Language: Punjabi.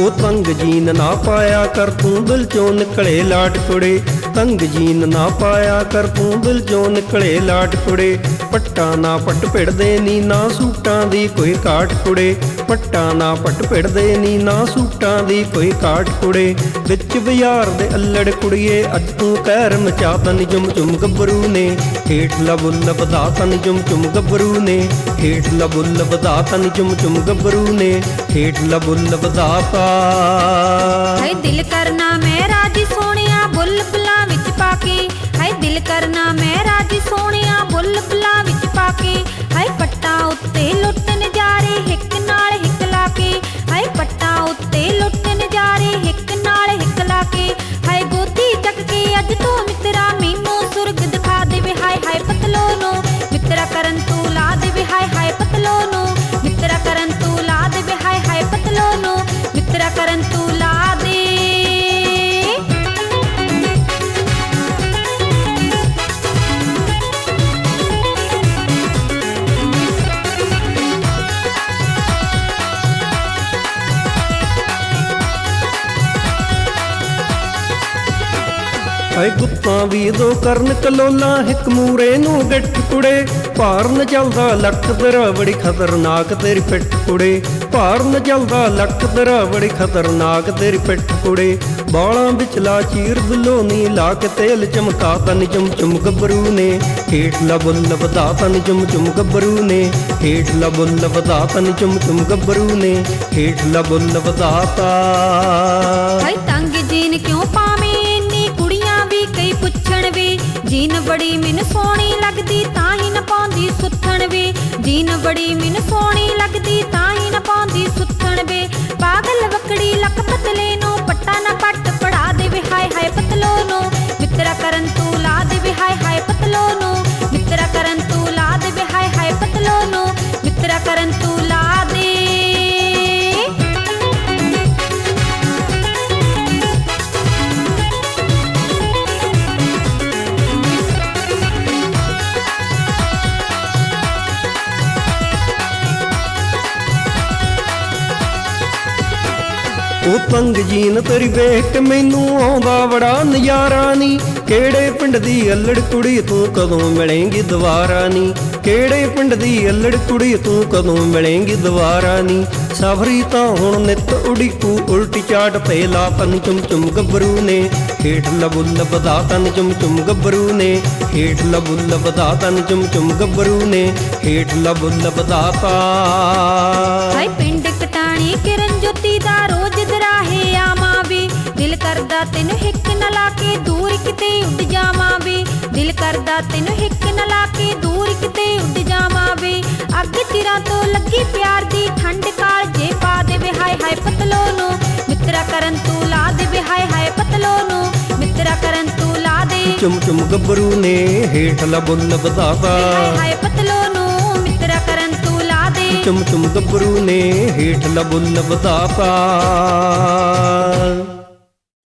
ਉਹ ਤੰਗ ਜੀਨ ਨਾ ਪਾਇਆ ਕਰ, ਤੂੰ ਦਿਲ ਚੋਂ ਨਿਕਲੇ ਲਾਟ ਕੁੜੇ। ਤੰਗ ਜੀਨ ਨਾ ਪਾਇਆ ਕਰ, ਤੂੰ ਦਿਲ ਚੋਂ ਨਿਕਲੇ ਲਾਟ ਕੁੜੇ। ਪੱਟਾ ਨਾ ਪੱਟ ਭਿੜਦੇ ਨੀ, ਨਾ ਸੂਟਾਂ ਦੀ ਕੋਈ ਕਾਟ ਕੁੜੇ। ਪੱਟਾ ਨਾ ਪੱਟ ਭਿੜਦੇ ਨੀ, ਨਾ ਸੂਟਾਂ ਦੀ ਕੋਈ ਕਾਟ ਕੁੜੇ। ਵਿੱਚ ਬਾਜ਼ਾਰ ਦੇ ਅੱਲੜ ਕੁੜੀਏ, ਅੱਜ ਤੂੰ ਕਹਿਰ ਮਚਾ ਤਨ ਜੁਮ ਜੁਮ ਗੱਭਰੂ ਨੇ। ਹੇਠ ਲਬੁੱਲ ਵਧਾ ਤਨ ਜੁਮ ਜੁਮ ਗੱਭਰੂ ਨੇ। ਹੇਠ ਲਬੁੱਲ ਵਧਾ ਤਨ ਜੁਮ ਜੁਮ ਗੱਭਰੂ ਨੇ। ਹੇਠ ਲਬੁੱਲ ਵਧਾਤਾ ਹਾਏ ਦਿਲ ਕਰਨਾ ਮੈਂ ਰਾਜੀ ਸੋਹਣਿਆ ਬੁੱਲ ਬੁੱਲਾਂ ਵਿੱਚ ਪਾ ਕੇ। ਹਾਏ ਦਿਲ ਕਰਨਾ ਮੈਂ ਹਾਏ ਗੁੱਤਾਂ ਵੀ ਦੋ ਕਰਨ ਕਲੋਲਾ ਹਿੱਕ ਮੂਰੇ ਨੂੰ ਗੱਠ ਕੁੜੇ। ਭਾਰਨ ਚੱਲਦਾ ਲੱਕ ਤੇਰਾ ਬੜੀ ਖਤਰਨਾਕ ਤੇਰੀ ਪਿੱਠ ਕੁੜੇ। ਭਾਰਨ ਚੱਲਦਾ ਲੱਕ ਤੇਰਾ ਬੜੀ ਖਤਰਨਾਕ ਤੇਰੀ ਪਿੱਠ ਕੁੜੇ। ਬਾਲਾਂ ਵਿਚਲਾ ਚੀਰ ਬਲੋਨੀ ਲਾ ਕੇ ਤੇਲ ਚਮਕਾ ਤਨ ਚੁੰਮ ਚੁੰਮ ਗੱਭਰੂ ਨੇ ਹੇਠ ਲਾ ਬੁੱਲ ਵਧਾ ਤਨ ਚੁੰਮ ਚੁੰਮ ਗੱਭਰੂ ਨੇ ਹੇਠ ਲਾ ਬੁੱਲ ਵਧਾ ਤਨ ਚੁੰਮ ਚੁੰਮ ਗੱਭਰੂ ਨੇ ਹੇਠ ਲਾ ਬੁੱਲ ਵਧਾਤਾ ਹਾਏ ਤੰਗ ਬੜੀ ਮੈਨੂੰ ਸੋਹਣੀ ਲੱਗਦੀ, ਤਾਂ ਹੀ ਨਾ ਪਾਉਂਦੀ ਸੁੱਥਣ ਵੇ। ਜੀਨ ਬੜੀ ਮੈਨੂੰ ਸੋਹਣੀ ਲੱਗਦੀ, ਤਾਂ ਹੀ ਨਾ ਪਾਉਂਦੀ ਸੁੱਥਣ ਵੇ। ਪਾਗਲ ਵਕੜੀ ਲੱਕ ਪਤਲੇ ਉਹ ਤੰਗ ਜੀਨ ਤੇਰੀ ਵੇਖ ਕੇ ਮੈਨੂੰ ਆਉਂਦਾ ਬੜਾ ਨਜ਼ਾਰਾ ਨੀ। ਕਿਹੜੇ ਪਿੰਡ ਦੀ ਅਲੜ ਕੁੜੀ ਤੂੰ ਕਦੋਂ ਮਿਲੇਂਗੀ ਦੁਬਾਰਾ ਨੀ। ਕਿਹੜੇ ਪਿੰਡ ਦੀ ਅਲੜ ਕੁੜੀ ਤੂੰ ਕਦੋਂ ਮਿਲੇਂਗੀ ਦੁਬਾਰਾ ਨੀ। ਸਫਰੀ ਤਾਂ ਹੁਣ ਨਿਤ ਉਡੀਕੂ, ਉਲਟੀ ਚਾਟ ਤੇ ਲਾ ਤਨ ਚੁੰਮ ਚੁੰਮ ਗੱਭਰੂ ਨੇ। ਹੇਠ ਲਬੁੱਲ ਬਦਾ ਤਨ ਚੁੰਮ ਚੁੰਮ ਗੱਭਰੂ ਨੇ। ਹੇਠ ਲਬੁੱਲ ਬਦਾ ਤਨ ਚੁੰਮ ਚੁੰਮ ਗੱਭਰੂ ਨੇ। ਹੇਠ ਲਬੁੱਲ ਵਧਾਤਾ ਹਾਏ ਕਰਦਾ ਤੈਨੂੰ ਹਿੱਕ ਨਾ ਲਾ ਕੇ ਦੂਰ ਕਿਤੇ ਉੱਡ ਜਾਵਾਂ ਵੀ ਅੱਗ ਚਿਰਾਂ ਤੋਂ ਲੱਗੀ ਪਿਆਰ ਦੀ ਠੰਡ ਕਾਲ ਜੇ ਪਾ ਦੇਵੇ ਹਾਏ ਹਾਏ ਪਤਲੋ ਨੂੰ। ਮਿੱਤਰਾ ਕਰਨ ਤੂੰ ਲਾ ਦੇਵੇ ਹਾਏ ਹਾਏ ਪਤਲੋ ਨੂੰ। ਮਿੱਤਰਾ ਕਰਨ ਤੂੰ ਲਾ ਦੇ। ਚੁੰਮ ਚੁੰਮ ਗੱਭਰੂ ਨੇ ਹੇਠ ਲਬੁੱਲ ਵਧਾਤਾ। ਹਾਏ ਹਾਏ ਪਤਲੋ ਨੂੰ। ਮਿੱਤਰਾ ਕਰਨ ਤੂੰ ਲਾ ਦੇ। ਚੁੰਮ ਚੁੰਮ ਗੱਭਰੂ ਨੇ ਹੇਠ ਲਬੁੱਲ ਵਧਾਤਾ।